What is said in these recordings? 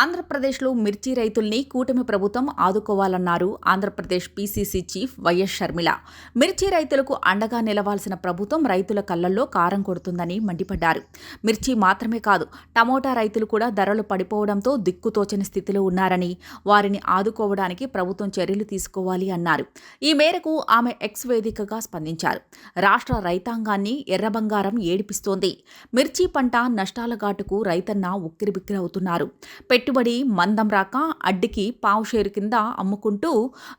ఆంధ్రప్రదేశ్లో మిర్చి రైతుల్ని కూటమి ప్రభుత్వం ఆదుకోవాలన్నారు. Andhra Pradesh PCC chief YS Sharmila. మిర్చి రైతులకు అండగా నిలవాల్సిన ప్రభుత్వం రైతుల కళ్ళల్లో కారం కొడుతుందని మండిపడ్డారు. మిర్చి మాత్రమే కాదు టమోటా రైతులు కూడా ధరలు పడిపోవడంతో దిక్కుతోచని స్థితిలో ఉన్నారని వారిని ఆదుకోవడానికి ప్రభుత్వం చర్యలు తీసుకోవాలి అన్నారు. ఈ మేరకు ఆమె ఎక్స్ వేదికగా స్పందించారు. రాష్ట్ర రైతాంగాన్ని ఎర్రబంగారం ఏడిపిస్తోంది. మిర్చి పంట నష్టాల ఘాటుకు రైతన్న ఉక్కిరిబిక్కిరవుతున్నారు. పెట్టుబడి మందం రాక అడ్డికి పావు షేరు కింద అమ్ముకుంటూ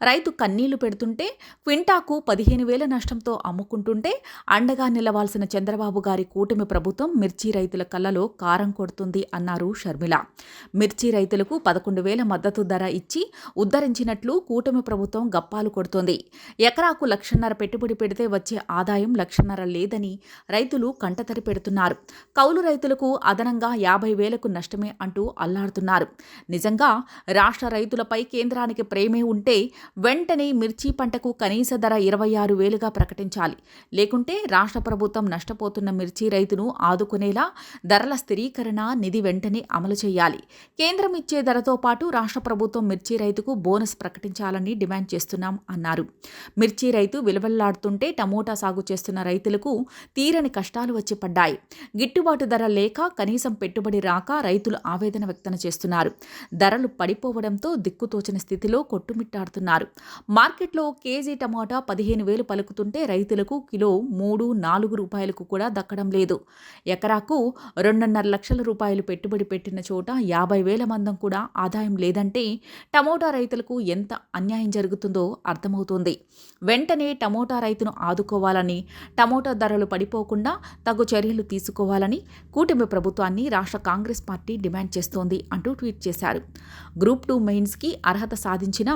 రైతు కన్నీళ్ళు పెడుతుంటే క్వింటాకు పదిహేను వేల నష్టంతో అమ్ముకుంటుంటే అండగా నిలవాల్సిన చంద్రబాబు గారి కూటమి ప్రభుత్వం మిర్చి రైతుల కళ్ళలో కారం కొడుతుంది అన్నారు షర్మిల. మిర్చి రైతులకు పదకొండు వేల మద్దతు ధర ఇచ్చి ఉద్ధరించినట్లు కూటమి ప్రభుత్వం గప్పాలు కొడుతోంది. ఎకరాకు లక్షన్నర పెట్టుబడి పెడితే వచ్చే ఆదాయం లక్షన్నర లేదని రైతులు కంటతరి పెడుతున్నారు. కౌలు రైతులకు అదనంగా యాభై వేలకు నష్టమే అంటూ అల్లాడుతున్నారు. నిజంగా రాష్ట్ర రైతులపై కేంద్రానికి ప్రేమే ఉంటే వెంటనే మిర్చి పంటకు కనీస ధర ఇరవై ఆరు వేలుగా ప్రకటించాలి. లేకుంటే రాష్ట్ర ప్రభుత్వం నష్టపోతున్న మిర్చి రైతును ఆదుకునేలా ధరల స్థిరీకరణ నిధి వెంటనే అమలు చేయాలి. కేంద్రం ఇచ్చే ధరతో పాటు రాష్ట్ర ప్రభుత్వం మిర్చి రైతుకు బోనస్ ప్రకటించాలని డిమాండ్ చేస్తున్నాం అన్నారు. మిర్చి రైతు విలువల్లాడుతుంటే టమోటా సాగు చేస్తున్న రైతులకు తీరని కష్టాలు వచ్చి పడ్డాయి. గిట్టుబాటు ధర లేక కనీసం పెట్టుబడి రాక రైతులు ఆవేదన వ్యక్తం చేస్తున్నారు. ధరలు పడిపోవడంతో దిక్కుతోచని స్థితిలో కొట్టుమిట్టాడుతున్నారు. మార్కెట్లో కేజీ టమాటా పదిహేను వేలు పలుకుతుంటే రైతులకు కిలో మూడు నాలుగు రూపాయలకు కూడా దక్కడం లేదు. ఎకరాకు రెండున్నర లక్షల రూపాయలు పెట్టుబడి పెట్టిన చోట యాభై వేల మందం కూడా ఆదాయం లేదంటే టమోటా రైతులకు ఎంత అన్యాయం జరుగుతుందో అర్థమవుతుంది. వెంటనే టమోటా రైతును ఆదుకోవాలని టమోటా ధరలు పడిపోకుండా తగు చర్యలు తీసుకోవాలని కూటమి ప్రభుత్వాన్ని రాష్ట్ర కాంగ్రెస్ పార్టీ డిమాండ్ చేస్తోంది అంటూ ట్వీట్ చేశారు. గ్రూప్ టూ మెయిన్స్కి అర్హత సాధించిన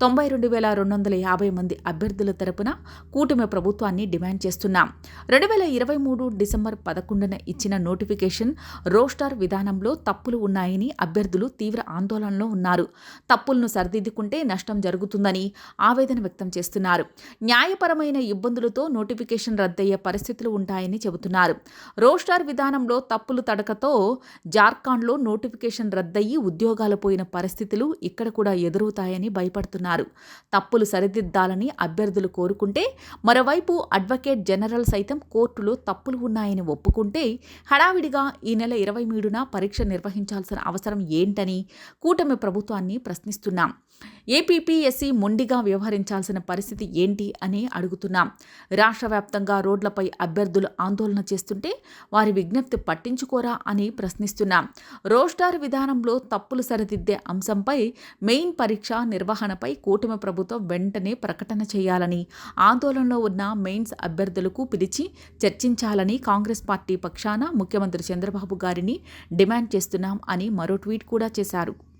తొంభై రెండు వేల రెండు వందల యాభై మంది అభ్యర్థుల తరపున కూటమి ప్రభుత్వాన్ని డిమాండ్ చేస్తున్నాం. రెండు వేల ఇరవై మూడు డిసెంబర్ పదకొండున ఇచ్చిన నోటిఫికేషన్ రోస్టార్ విధానంలో తప్పులు ఉన్నాయని అభ్యర్థులు తీవ్ర ఆందోళనలో ఉన్నారు. తప్పులను సరిదిద్దుకుంటే నష్టం జరుగుతుందని ఆవేదన వ్యక్తం చేస్తున్నారు. న్యాయపరమైన ఇబ్బందులతో నోటిఫికేషన్ రద్దయ్యే పరిస్థితులు ఉంటాయని చెబుతున్నారు. రోస్టార్ విధానంలో తప్పులు తడకతో జార్ఖండ్లో నోటిఫికేషన్ రద్దు రద్దయి ఉద్యోగాలు పోయిన పరిస్థితులు ఇక్కడ కూడా ఎదురవుతాయని భయపడుతున్నారు. తప్పులు సరిదిద్దాలని అభ్యర్థులు కోరుకుంటే మరోవైపు అడ్వకేట్ జనరల్ సైతం కోర్టులో తప్పులు ఉన్నాయని ఒప్పుకుంటే హడావిడిగా ఈ నెల ఇరవై మూడున పరీక్ష నిర్వహించాల్సిన అవసరం ఏంటని కూటమి ప్రభుత్వాన్ని ప్రశ్నిస్తున్నాం. ఏపీపీఎస్సీ మొండిగా వ్యవహరించాల్సిన పరిస్థితి ఏంటి అని అడుగుతున్నాం. రాష్ట్ర వ్యాప్తంగా రోడ్లపై అభ్యర్థులు ఆందోళన చేస్తుంటే వారి విజ్ఞప్తి పట్టించుకోరా అని ప్రశ్నిస్తున్నాం. రోస్టార్ విధానంలో తప్పులు సరిదిద్దే అంశంపై మెయిన్ పరీక్ష నిర్వహణపై కూటమి ప్రభుత్వం వెంటనే ప్రకటన చేయాలని ఆందోళనలో ఉన్న మెయిన్స్ అభ్యర్థులకు పిలిచి చర్చించాలని కాంగ్రెస్ పార్టీ పక్షాన ముఖ్యమంత్రి చంద్రబాబు గారిని డిమాండ్ చేస్తున్నాం అని మరో ట్వీట్ కూడా చేశారు.